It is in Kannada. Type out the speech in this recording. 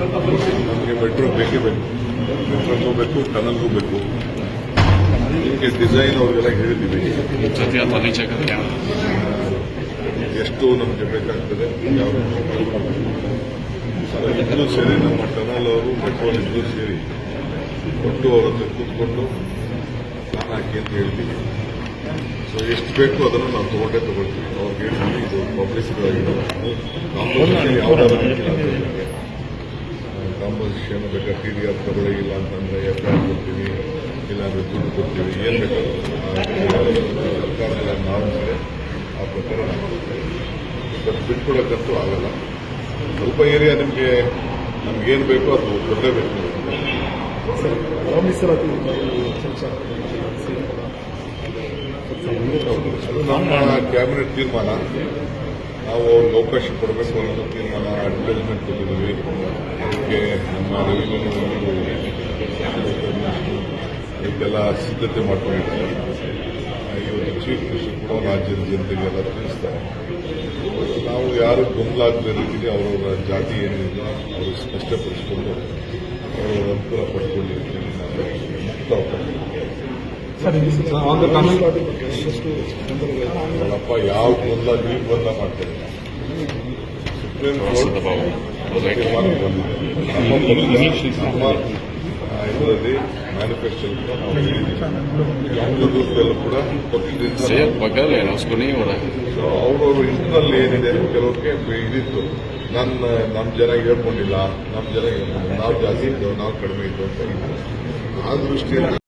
ಬೇಕು ಮೆಟ್ರೋಗೂ ಬೇಕು ಟನಲ್ಗೂ ಬೇಕು ಇದಕ್ಕೆ ಡಿಸೈನ್ ಅವ್ರಿಗೆಲ್ಲ ಹೇಳಿದ್ದೀವಿ. ಎಷ್ಟು ನಮಗೆ ಬೇಕಾಗ್ತದೆ ಯಾವ ಇಬ್ಬರು ಸೇರಿ ನಮ್ಮ ಟನಲ್ ಅವರು ಮೆಟ್ರೋ ಇಬ್ಬರು ಸೇರಿ. ಕೊಟ್ಟು ಅವ್ರ ಹತ್ರ ಕೂತ್ಕೊಂಡು ನಾನು ಹಾಕಿ ಅಂತ ಹೇಳ್ತೀವಿ ಸೊ ಎಷ್ಟು ಬೇಕು ಅದನ್ನು ನಾವು ತಗೊಂಡೇ ತಗೊಳ್ತೀವಿ. ಅವ್ರಿಗೆ ಹೇಳ್ತೀವಿ ಇದು ಪಬ್ಲಿಸಿಟಿ ಆಗಿರೋದು ಯಾವ್ದಾದ್ರು ಕಾಂಪೋಸಿಷನ್ ಬೇಕಾದ್ರೆ ಟಿ ಡಿ ಆರ್ ತಗೊಳ್ಳಿ ಇಲ್ಲ ಅಂತಂದ್ರೆ ಎಫ್ ಐ ಆರ್ ಕೊಡ್ತೀವಿ ಇಲ್ಲಾಂದ್ರೆ ದುಡ್ಡು ಕೊಡ್ತೀವಿ ಏನು ಬೇಕಾದರೂ ಸರ್ಕಾರದ ನಾರ್ಮ್ಸ್ ಇದೆ ಆ ಪ್ರಕಾರ. ಬಟ್ ಬಿಟ್ಕೊಡಕ್ಕಂತೂ ಆಗಲ್ಲ. ಸ್ವಲ್ಪ ಏರಿಯಾ ನಿಮಗೆ ನಮ್ಗೇನು ಬೇಕೋ ಅದು ಕೊಡಲೇಬೇಕು. ನಮ್ಮ ಕ್ಯಾಬಿನೆಟ್ ತೀರ್ಮಾನ ನಾವು ಅವ್ರಿಗೆ ಅವಕಾಶ ಕೊಡಬೇಕು ಅನ್ನೋದು ತೀರ್ಮಾನ ಅಡ್ವರ್ಟೈಸ್ಮೆಂಟ್ ಕೊಟ್ಟಿದ್ದೀವಿ ಅದಕ್ಕೆ ನಮ್ಮ ಇದಕ್ಕೆಲ್ಲ ಸಿದ್ಧತೆ ಮಾಡ್ಕೊಂಡಿದ್ದೀವಿ ಇವತ್ತು ಚೀಫ್ ಮಿನಿಸ್ಟರ್ ಕೂಡ ರಾಜ್ಯದ ಜನತೆಗೆಲ್ಲ ತಿಳಿಸ್ತಾರೆ. ನಾವು ಯಾರು ಗೊಂದಲ ಆಗದ ರೀತಿಗೆ ಅವರವರ ಜಾತಿ ಏನಿದೆ ಅವರು ಸ್ಪಷ್ಟಪಡಿಸಿಕೊಂಡು, ಅವರವರ ಅನುಕೂಲ ಪಡ್ಕೊಂಡಿರ್ತೀವಿ ಮುಕ್ತ ಅಪ್ಪ ಯಾವ ನೀವು ಗೊಲ್ಲ ಮಾಡ್ತೇವೆ ಸುಪ್ರೀಂ ಕೋರ್ಟ್ ಮ್ಯಾನುಫ್ಯಾಕ್ಚರಿಂಗ್ ಕೂಡ ಸೊ ಹಿಂದಿನಲ್ಲಿ ಏನಿದೆ ಕೆಲವಕ್ಕೆ ಇದಿತ್ತು. ನನ್ನ ನಮ್ಮ ಜನ ಹೇಳ್ಕೊಂಡಿಲ್ಲ ನಮ್ಮ ಜನ ನಾವು ಜಾಸ್ತಿ ಇದ್ದವು ನಾವು ಕಡಿಮೆ ಇದ್ದವು ಅಂತ ಆ ದೃಷ್ಟಿಯಲ್ಲಿ